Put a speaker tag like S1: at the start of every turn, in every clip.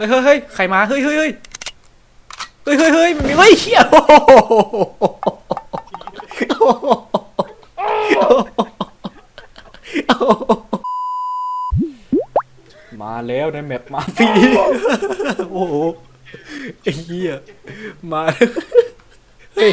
S1: เฮ้ยเฮ้ยเฮ้ยใครมา เฮ้ยเฮ้ยเฮ้ยเฮ้ยเฮ้ยเฮ้ยมันมีเฮ้ยเฮียโอ้โหมาแล้วในแมปมาฟีโอ้โหไอ้เหี้ยมาเฮ้ย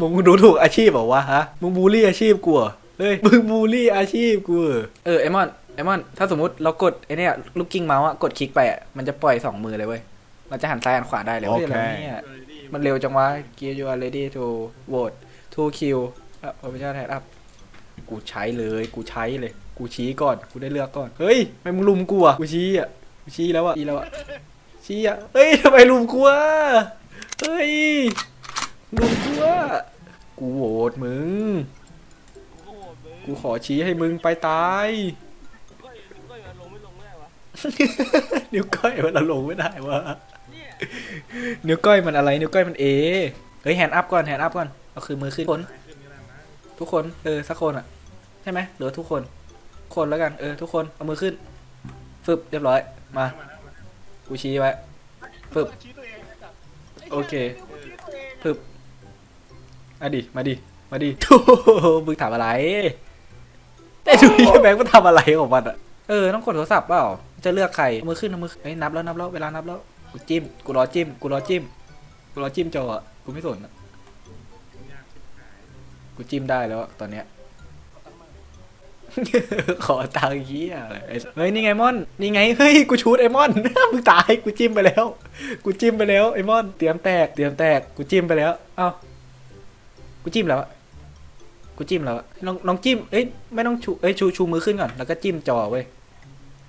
S1: มึงดูถูกอาชีพเหรอวะฮะมึงบูลลี่อาชีพกูเหรอเฮ้ยมึงบูลลี่อาชีพกูเออไอมอน ไอมอน ถ้าสมมติเรากดไอเนี่ยลูกกิ้งเมาส์อะกดคลิกไปอะมันจะปล่อยสองมือเลยเว้ย เราจะหันซ้ายหันขวาได้เลยเฮ้ยอะไรวะเนี่ยมันเร็วจังวะ Gear you are ready to vote to kill อะ official head up กูใช้เลย กูใช้เลย กูชี้ก่อน กูได้เลือกก่อน เฮ้ยทำไมมึงลุมกูอะกูชี้อะกูชี้แล้วอะชี้แล้วอะชี้อะเฮ้ยทำไมลุมกูอะเฮ้ยลุมกูอะกูโหวตมึง กูขอชี้ให้มึงไปตาย นิ้วก้อยมันลงไม่ได้วะนิ้วก้อยมันอะไร นิ้วก้อยมันเอเฮ้ยแฮนด์อัพก่อนแฮนด์อัพก่อนเอาคือมือขึ้นคนทุกคนเออสักคนอะใช่ไหมหรือทุกคน คนแล้วกันเออทุกคนเอามือขึ้นฟึบเรียบร้อยมากูชี้ไว้ฟึบโอเคฟึบมาดิมาดิมาดิโธ่มึงถามอะไรแต่ดูยี่แบงค์มันทำอะไรของมันอะเออต้องกดโทรศัพท์เปล่า จะเลือกใครมือขึ้นมือเฮ้ยนับแล้วนับแล้วเวลานับแล้วกูจิ้มกูรอจิ้มกูรอจิ้มกูรอจิ้มจออะกูไม่สนอะกูจิ้มได้แล้วตอนเนี้ยขอตังค์เหี้ยอะไรเฮ้ยนี่ไงมอน นี่ไงเฮ้ยกูชูดไอมอนมึงตายกูจิ้มไปแล้ว กูจิ้มไปแล้วไอมอน เตรียมแตกเตรียมแตกกูจิ้มไปแล้วเอ้ากูจิ้มแล้วกูจิ้มแล้วลองลองจิ้มเอ้ยไม่ต้องชูเอ้ยชูชูมือขึ้นก่อนแล้วก็จิ้มจอเว้ย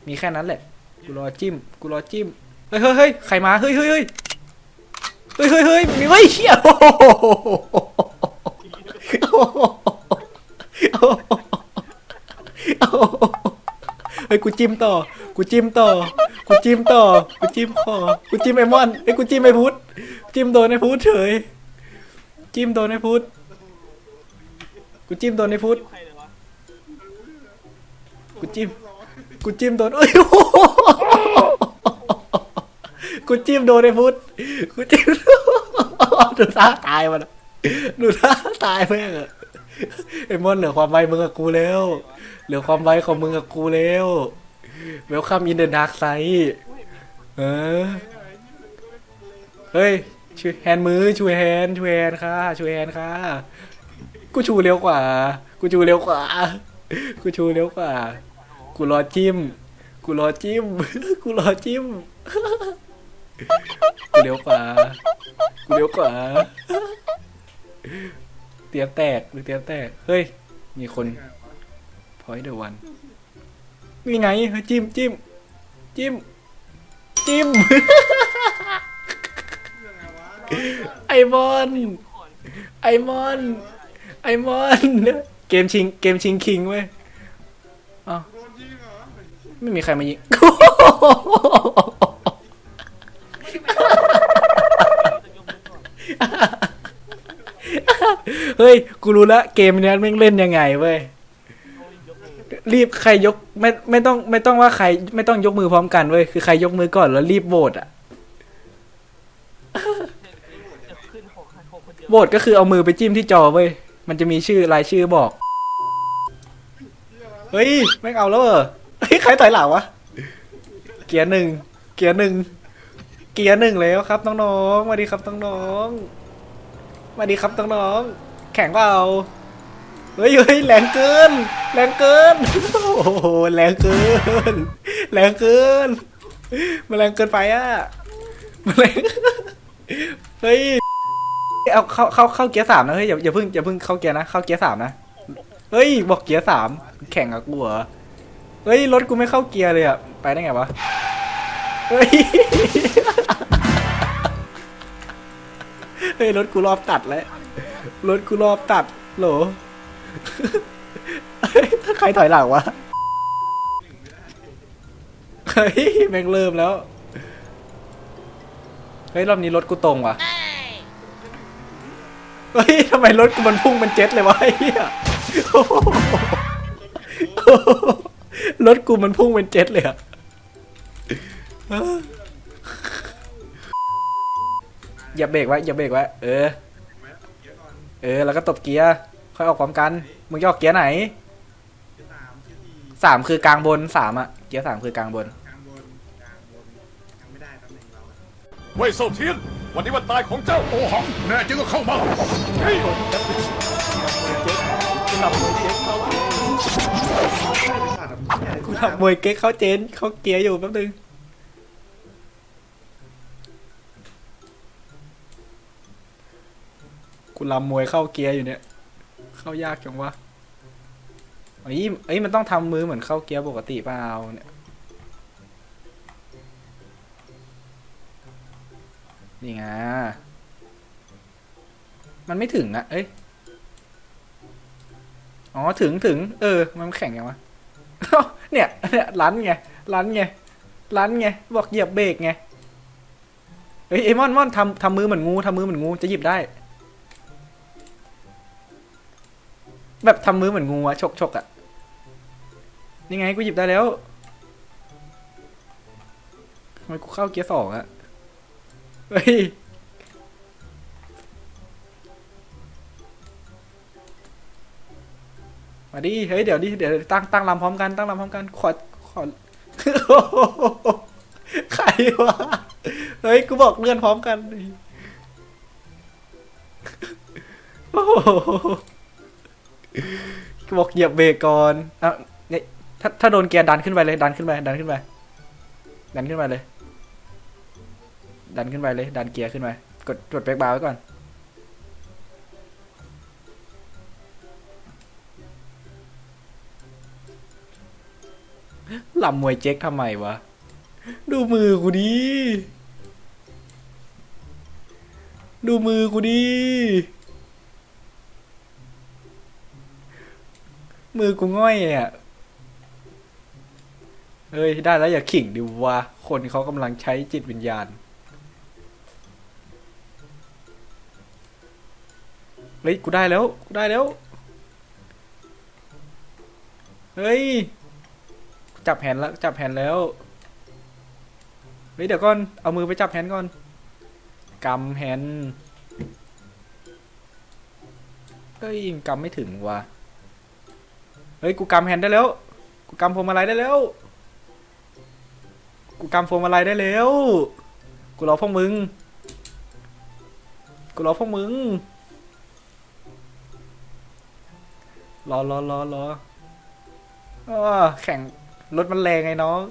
S1: มีแค่นั้นแหละกูรอจิ้มกูรอจิ้มเฮ้ยเฮ้ยเฮ้ยใครมาเฮ้ยเฮ้ยเฮ้ยเฮ้ยเฮ้ยเฮ้ยมีเฮ้เชี่ยโอ้โหเฮ้ยกูจิ้มต่อ กูจิ้มต่อ กูจิ้มต่อ กูจิ้มคอ กูจิ้มไอมอนเอ้ยกูจิ้มไอพุทธจิ้มโดนไอพุทธเฉย จิ้มโดนไอพุทธกูจิ้มโดนไอพุทธกูจิ้ม กูจิ้มโดนเอ้ยโอ้โหกูจิ้มโดนไอ้พุทธกูจิ้มดูท่าตายมันอะดูท่าตายแม่งอะไอ้มอนเหลือความไวมึงกับกูแล้วเหลือความไวของมึงกับกูแล้วเวลคัมอินเดอะดาร์กไซด์เออเฮ้ยช่วยแฮนด์มือช่วยแฮนด์ช่วยแฮนด์ค่ะช่วยแฮนด์ค่ะกูชูเร็วกว่า กูชูเร็วกว่า กูชูเร็วกว่า กูรอจิ้ม กูรอจิ้ม กูรอจิ้ม กูเร็วกว่ากูเร็วกว่าเตรียมแตกหรือเตรียมแตก เฮ้ย มีคนพอยเดอวันนี่ไงเฮ้ยจิ้มจิ้มจิ้มจิ้ม ไอมอน ไอมอน ไอมอน เกมชิง เกมชิงคิงเว้ย ไม่มีใครมายิง เฮ้ย กูรู้ละเกมเนี้ยแม่งเล่นยังไงเว้ย รีบใครยกไม่ไม่ต้องไม่ต้องว่าใคร ไม่ต้องยกมือพร้อมกันเว้ย คือใครยกมือก่อนแล้วรีบโหวตอะโหวตก็คือเอามือไปจิ้มที่จอเว้ย มันจะมีชื่อรายชื่อบอก เฮ้ยแม่งเอาแล้วเหรอ ฮ้ยใครถอยหลังวะ เกียร์หนึ่ง เกียร์หนึ่ง เกียร์หนึ่งแล้วครับน้องๆมาดีครับน้องๆมาดีครับน้องๆแข่งเปล่า เฮ้ยเฮ้ยแรงเกิน แรงเกิน โอ้โหแรงเกิน แรงเกิน มันแรงเกินไปอะมันแรง เฮ้ย เอาเข้าเข้าเข้าเกียร์สามนะเฮ้ยอย่าอย่าเพิ่งอย่าเพิ่งเข้าเกียร์นะเข้าเกียร์สามนะ เฮ้ยบอกเกียร์สามแข่งกับกูเหรอ เฮ้ย รถกูไม่เข้าเกียร์เลยอะไปได้ไงวะ เฮ้ย เฮ้ย รถกูรอบตัดแล้ว รถกูรอบตัดโหลเฮ้ยใครถอยหลังวะ เฮ้ย แม่งเริ่มแล้ว เฮ้ย รอบนี้รถกูตรงว่ะ เฮ้ยทำไมรถกูมันพุ่งเป็นเจ็ตเลยวะไอ้เหี้ย รถกูมันพุ่งเป็นเจ็ตเลยอะอย่าเบรกไว้อย่าเบรกไว้ เออ เออ แล้วก็ตบเกียร์ ค่อยออกพร้อมกัน มึงจะออกเกียร์ไหน สามคือกลางบนสามอะเกียร์สามคือกลางบน
S2: เว่ยเซาเทียน วันนี้วันตายของเจ้าโอหัง แน่จริงก็เข้ามา เฮ้ย
S1: กูทำมวยเก๊กเขาเจนเขาเกียร์อยู่แป๊บนึงกูรำมวยเข้าเกียร์อยู่เนี่ย เข้ายากจังวะเอ้ยเอ้ยมันต้องทำมือเหมือนเข้าเกียร์ปกติเปล่าเนี่ยนี่ไงมันไม่ถึงอะเอ้ย อ๋อ ถึงถึง เออ มันแข่งยังวะ เนี่ยเนี่ยลันไงลันไงลันไงบอกเหยียบเบรกไงเฮ้ยไอ้มอนมอนทำทำมือเหมือนงูทำมือเหมือนงูจะหยิบได้ แบบทำมือเหมือนงูอะฉกฉกอะนี่ไงกูหยิบได้แล้วทำไมกูเข้าเกียร์สองอะเฮ้ย มาดิเฮ้ยเดี๋ยวดิเดี๋ยวตั้งตั้งลำพร้อมกันตั้งลำพร้อมกันขอขอใครวะเฮ้ยกูบอกเลื่อนพร้อมกันโอ้โหกูบอกเหยียบเบรกก่อนอะเนี่ยถ้าถ้าโดนเกียร์ดันขึ้นไปเลยดันขึ้นไปดันขึ้นไปดันขึ้นไปเลย ดันขึ้นไปเลย ดันเกียร์ขึ้นไปกดกดเบรกบาร์ไว้ก่อน ลำมวยเจ๊กทำไมวะ ดูมือกูดิดูมือกูดิมือกูง่อยอะเฮ้ยได้แล้วอย่าขิงดิวะคนเขากำลังใช้จิตวิญญาณเฮ้ยกูได้แล้ว กูได้แล้ว เฮ้ย จับแผนแล้วจับแผนแล้วเฮ้ยเดี๋ยวก่อนเอามือไปจับแผนก่อนกำแผนเฮ้ยยังกำไม่ถึงว่ะเฮ้ยกูกำแผนได้แล้วกูกำพวงมาลัยได้แล้วกูกำพวงมาลัยได้แล้วกูรอพวกมึงกูรอพวกมึงรอรอรอรออ้อแข่ง รถมันแรงไงน้อง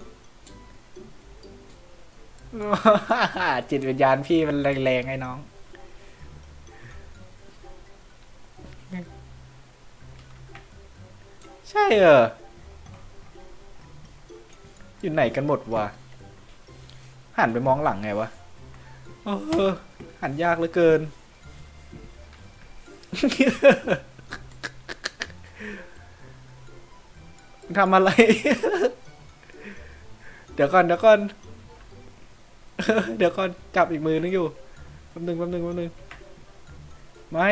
S1: จิตวิญญาณพี่มันแรงๆไงน้อง ใช่เหรออยู่ไหนกันหมดวะ หันไปมองหลังไงวะ เออ หันยากเหลือเกิน ทำอะไร เดี๋ยวก่อนเดี๋ยวก่อน เดี๋ยวก่อนจับอีกมือนึงอยู่แป๊บนึงแป๊บนึงแป๊บนึงไม่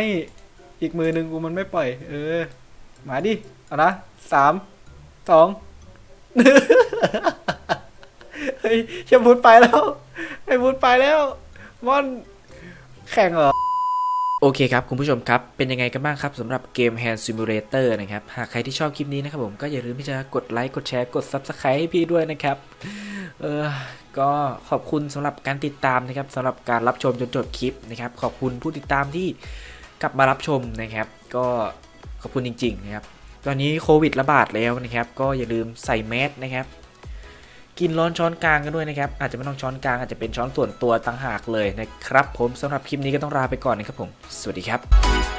S1: อีกมือนึงกูมันไม่ปล่อย เออ มาดิ เอานะสามสองเฮ้ยเชมพูดไปแล้วไอ้พูดไปแล้วมอนแข่งเหรอ โอเคครับ คุณผู้ชมครับ เป็นยังไงกันบ้างครับสำหรับเกม Hand Simulator นะครับ หากใครที่ชอบคลิปนี้นะครับผมก็อย่าลืมที่จะกดไลค์กดแชร์กด Subscribe ให้พี่ด้วยนะครับ เออก็ขอบคุณสำหรับการติดตามนะครับสำหรับการรับชมจนจบคลิปนะครับ ขอบคุณผู้ติดตามที่กลับมารับชมนะครับ ก็ขอบคุณจริง ๆ นะครับ ตอนนี้โควิดระบาดแล้วนะครับ ก็อย่าลืมใส่แมสนะครับ กินร้อนช้อนกลางกันด้วยนะครับ อาจจะไม่ต้องช้อนกลางอาจจะเป็นช้อนส่วนตัวต่างหากเลยนะครับ ผมสำหรับคลิปนี้ก็ต้องลาไปก่อนนะครับผม สวัสดีครับ